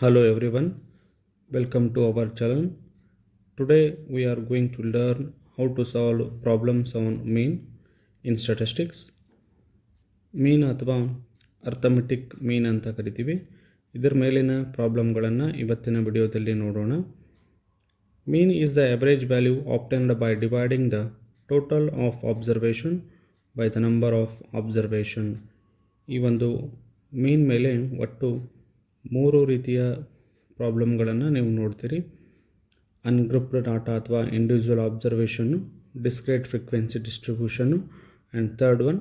Hello everyone, welcome to our channel. Today we are going to learn how to solve problems on mean in statistics. Mean ಅಥವಾ arithmetic ಮೀನ್ ಅಂತ ಕರಿತೀವಿ ಇದರ ಮೇಲಿನ ಪ್ರಾಬ್ಲಮ್ಗಳನ್ನು ಇವತ್ತಿನ ವಿಡಿಯೋದಲ್ಲಿ ನೋಡೋಣ mean is the average value obtained by dividing the total of observation by the number of observation ಈ ಒಂದು ಮೀನ್ ಮೇಲೆ ಒಟ್ಟು ಮೂರು ರೀತಿಯ ಪ್ರಾಬ್ಲಮ್ಗಳನ್ನು ನೀವು ನೋಡ್ತೀರಿ. ಅನ್ಗ್ರೂಪ್ಡ್ ಡಾಟಾ ಅಥವಾ individual observation discrete frequency distribution and third one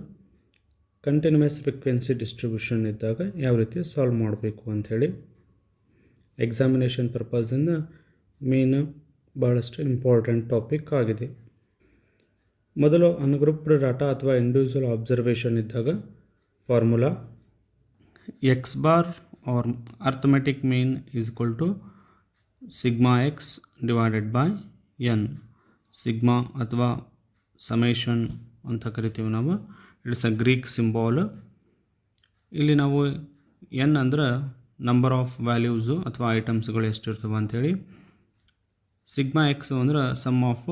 continuous frequency distribution ಇದ್ದಾಗ ಯಾವ ರೀತಿ ಸಾಲ್ವ್ ಮಾಡಬೇಕು ಅಂಥೇಳಿ ಎಕ್ಸಾಮಿನೇಷನ್ ಪರ್ಪಸಿಂದ ಮೇನ್ ಭಾಳಷ್ಟು ಇಂಪಾರ್ಟೆಂಟ್ ಟಾಪಿಕ್ ಆಗಿದೆ. ಮೊದಲು ಅನ್ಗ್ರೂಪ್ಡ್ ಡಾಟಾ ಅಥವಾ ಇಂಡಿವಿಜುವಲ್ ಆಬ್ಸರ್ವೇಷನ್ ಇದ್ದಾಗ formula x bar or arithmetic mean is equal to sigma x divided by n sigma ಅಥವಾ ಸಮೇಷನ್ ಅಂತ ಕರಿತೀವಿ ನಾವು. ಇಟ್ಸ್ ಅ ಗ್ರೀಕ್ ಸಿಂಬಾಲ್ ಇಲ್ಲಿ ನಾವು ಎನ್ ಅಂದ್ರೆ ನಂಬರ್ ಆಫ್ ವ್ಯಾಲ್ಯೂಸು ಅಥವಾ ಐಟಮ್ಸ್ಗಳು ಎಷ್ಟಿರ್ತವೆ ಅಂಥೇಳಿ ಸಿಗ್ಮಾ ಎಕ್ಸ್ ಅಂದ್ರೆ ಸಮ್ ಆಫ್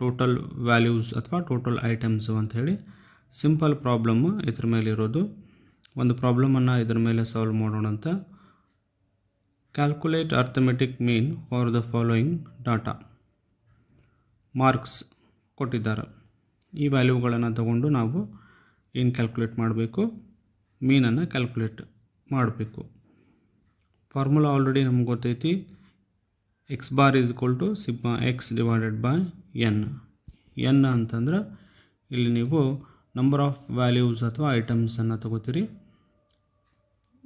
ಟೋಟಲ್ ವ್ಯಾಲ್ಯೂಸ್ ಅಥವಾ ಟೋಟಲ್ ಐಟಮ್ಸು ಅಂಥೇಳಿ ಸಿಂಪಲ್ ಪ್ರಾಬ್ಲಮ್ಮು ಇದ್ರ ಮೇಲೆ ಇರೋದು ಒಂದು ಪ್ರಾಬ್ಲಮನ್ನು ಇದರ ಮೇಲೆ ಸಾಲ್ವ್ ಮಾಡೋಣ ಅಂತ. Calculate arithmetic mean for the following data marks ಕೊಟ್ಟಿದ್ದಾರೆ. ಈ ವ್ಯಾಲ್ಯೂಗಳನ್ನು ತಗೊಂಡು ನಾವು ಏನು ಕ್ಯಾಲ್ಕುಲೇಟ್ ಮಾಡಬೇಕು? ಮೀನನ್ನು ಕ್ಯಾಲ್ಕುಲೇಟ್ ಮಾಡಬೇಕು. ಫಾರ್ಮುಲಾ ಆಲ್ರೆಡಿ ನಮ್ಗೆ ಗೊತ್ತೈತಿ. X bar is equal to sigma x divided by n n ಅಂತಂದ್ರೆ ಇಲ್ಲಿ ನೀವು ನಂಬರ್ ಆಫ್ ವ್ಯಾಲ್ಯೂಸ್ ಅಥವಾ ಐಟಮ್ಸನ್ನು ತಗೋತೀರಿ.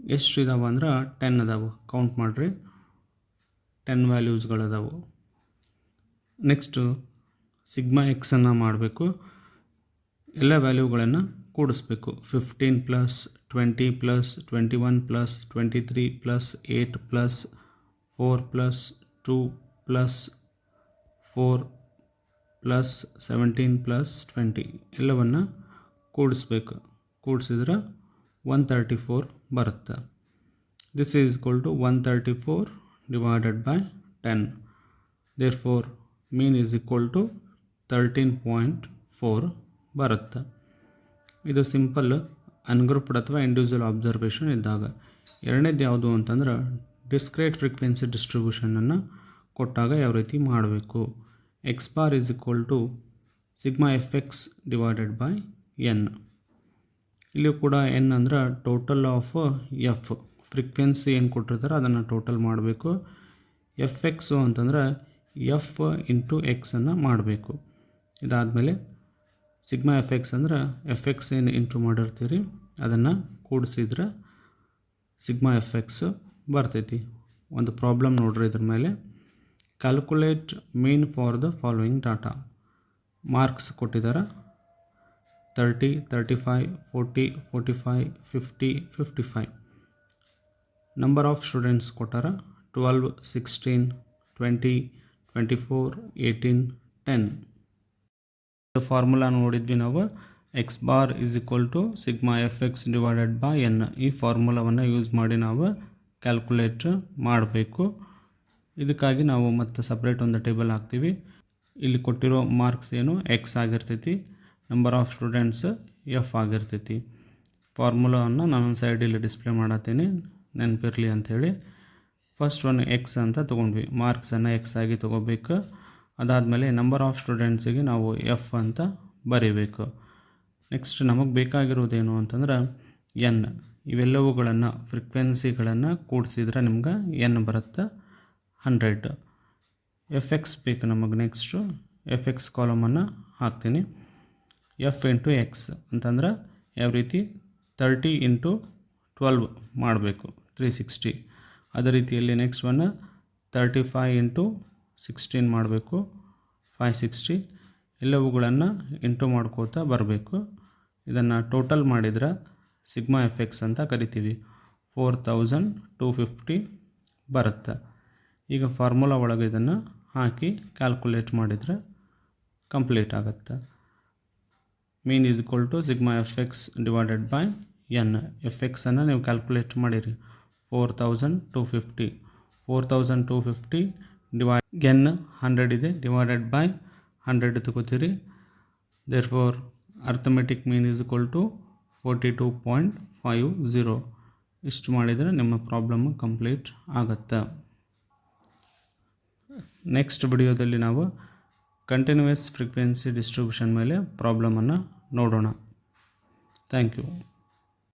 ಎಷ್ಟು ಇದಾವೆ ಅಂದ್ರೆ ಟೆನ್ ಅದಾವೆ. ಕೌಂಟ್ ಮಾಡಿರಿ. ಟೆನ್ ವ್ಯಾಲ್ಯೂಸ್ಗಳದಾವು ನೆಕ್ಸ್ಟು ಸಿಗ್ಮಾ ಎಕ್ಸನ್ನು ಮಾಡಬೇಕು. ಎಲ್ಲ ವ್ಯಾಲ್ಯೂಗಳನ್ನು ಕೂಡಿಸ್ಬೇಕು. Fifteen plus twenty plus twenty one plus twenty three plus eight plus four plus two plus four plus seventeen plus twenty ಎಲ್ಲವನ್ನು ಕೂಡಿಸ್ಬೇಕು. ಕೂಡಿಸಿದ್ರೆ ಒನ್ ತರ್ಟಿ ಫೋರ್ ಬರುತ್ತೆ. This is equal to one thirty four divided by ten therefore mean is equal to thirteen point four ಬರುತ್ತೆ. ಇದು simple ungrouped ಅಥವಾ individual observation ಇದ್ದಾಗ. ಎರಡನೇದು ಯಾವುದು ಅಂತಂದ್ರೆ ಡಿಸ್ಕ್ರೇಟ್ ಫ್ರೀಕ್ವೆನ್ಸಿ ಡಿಸ್ಟ್ರಿಬ್ಯೂಷನನ್ನು ಕೊಟ್ಟಾಗ ಯಾವ ರೀತಿ ಮಾಡಬೇಕು? X bar is equal to sigma f x divided by n ಇಲ್ಲಿ ಕೂಡ ಎನ್ ಅಂದ್ರೆ ಟೋಟಲ್ ಆಫ್ ಎಫ್ ಫ್ರೀಕ್ವೆನ್ಸಿ ಏನು ಕೊಟ್ಟಿರ್ತಾರೆ, ಅದನ್ನು ಟೋಟಲ್ ಮಾಡಬೇಕು. ಎಫ್ ಎಕ್ಸು ಅಂತಂದ್ರೆ ಎಫ್ ಇಂಟು ಎಕ್ಸನ್ನು ಮಾಡಬೇಕು. ಇದಾದಮೇಲೆ ಸಿಗ್ಮಾ ಎಫ್ ಎಕ್ಸ್ ಅಂದ್ರೆ ಎಫ್ ಎಕ್ಸ್ ಏನು ಇಂಟು ಮಾಡಿರ್ತೀರಿ, ಅದನ್ನು ಕೂಡಿಸಿದ್ರೆ ಸಿಗ್ಮಾ ಎಫ್ ಎಕ್ಸ್ ಬರ್ತೈತಿ. ಒಂದು ಪ್ರಾಬ್ಲಮ್ ನೋಡ್ರಿ ಇದ್ರ ಮೇಲೆ. Calculate mean for the following data marks ಕೊಟ್ಟಿದ್ದಾರೆ thirty thirty five forty forty five fifty fifty five number of students ಕೊಟ್ಟಾರ? Twelve sixteen twenty twenty four eighteen ten formula ನೋಡಿದ್ವಿ ನಾವು. X bar is equal to sigma f x divided by n ಈ ಫಾರ್ಮುಲಾವನ್ನು use ಮಾಡಿ ನಾವು calculate ಮಾಡಬೇಕು. ಇದಕ್ಕಾಗಿ ನಾವು ಮತ್ತೆ ಸಪ್ರೇಟ್ ಒಂದು ಟೇಬಲ್ ಹಾಕ್ತೀವಿ. ಇಲ್ಲಿ ಕೊಟ್ಟಿರೋ ಮಾರ್ಕ್ಸ್ ಏನು? ಎಕ್ಸ್ ಆಗಿರ್ತೈತಿ. ನಂಬರ್ ಆಫ್ ಸ್ಟೂಡೆಂಟ್ಸ್ ಎಫ್ ಆಗಿರ್ತೈತಿ. ಫಾರ್ಮುಲಾವನ್ನು ನಾನು ಸೈಡಲ್ಲಿ ಡಿಸ್ಪ್ಲೇ ಮಾಡತ್ತೀನಿ. ನೆನಪಿರಲಿ ಅಂಥೇಳಿ ಫಸ್ಟ್ ಒನ್ ಎಕ್ಸ್ ಅಂತ ತೊಗೊಂಡ್ವಿ. ಮಾರ್ಕ್ಸನ್ನು ಎಕ್ಸ್ ಆಗಿ ತೊಗೋಬೇಕು. ಅದಾದಮೇಲೆ ನಂಬರ್ ಆಫ್ ಸ್ಟೂಡೆಂಟ್ಸಿಗೆ ನಾವು ಎಫ್ ಅಂತ ಬರೀಬೇಕು. ನೆಕ್ಸ್ಟ್ ನಮಗೆ ಬೇಕಾಗಿರೋದೇನು ಅಂತಂದ್ರೆ ಎನ್ ಇವೆಲ್ಲವುಗಳನ್ನು ಫ್ರಿಕ್ವೆನ್ಸಿಗಳನ್ನು ಕೂಡಿಸಿದ್ರೆ ನಿಮ್ಗೆ ಎನ್ ಬರುತ್ತೆ ಹಂಡ್ರೆಡ್ ಎಫ್ ಎಕ್ಸ್ ಬೇಕು ನಮಗೆ ನೆಕ್ಸ್ಟು ಎಫ್ ಎಕ್ಸ್ ಕಾಲಮನ್ನು ಹಾಕ್ತೀನಿ. ಎಫ್ ಇಂಟು ಎಕ್ಸ್ ಅಂತಂದ್ರೆ ಯಾವ ರೀತಿ? ತರ್ಟಿ ಇಂಟು ಟ್ವೆಲ್ವ್ ಮಾಡಬೇಕು ತ್ರೀ ಸಿಕ್ಸ್ಟಿ ಅದೇ ರೀತಿಯಲ್ಲಿ next one thirty five into sixteen ಮಾಡಬೇಕು ಫೈ ಸಿಕ್ಸ್ಟಿ ಎಲ್ಲವುಗಳನ್ನು ಇಂಟು ಮಾಡ್ಕೋತಾ ಬರಬೇಕು. ಇದನ್ನು ಟೋಟಲ್ ಮಾಡಿದ್ರೆ ಸಿಗ್ಮಾ ಎಫೆಕ್ಸ್ ಅಂತ ಕರಿತೀವಿ. ಫೋರ್ ತೌಸಂಡ್ ಟೂ ಫಿಫ್ಟಿ ಬರುತ್ತೆ. ಈಗ ಫಾರ್ಮುಲಾ ಒಳಗೆ ಇದನ್ನು ಹಾಕಿ ಕ್ಯಾಲ್ಕುಲೇಟ್ ಮಾಡಿದರೆ ಕಂಪ್ಲೀಟ್ ಆಗುತ್ತೆ. Mean is equal to sigma f x divided by n f ಎಕ್ಸನ್ನು ನೀವು ಕ್ಯಾಲ್ಕುಲೇಟ್ ಮಾಡಿರಿ. Four thousand two fifty four thousand two fifty divide n hundred ಇದೆ divided by hundred ತಗೋತೀರಿ. Therefore arithmetic mean is equal to forty two point five zero ಇಷ್ಟು ಮಾಡಿದರೆ ನಿಮ್ಮ problem complete ಆಗುತ್ತೆ. Next ವಿಡಿಯೋದಲ್ಲಿ ನಾವು continuous frequency distribution ಮೇಲೆ ಪ್ರಾಬ್ಲಮನ್ನು ನೋಡೋಣ. Thank you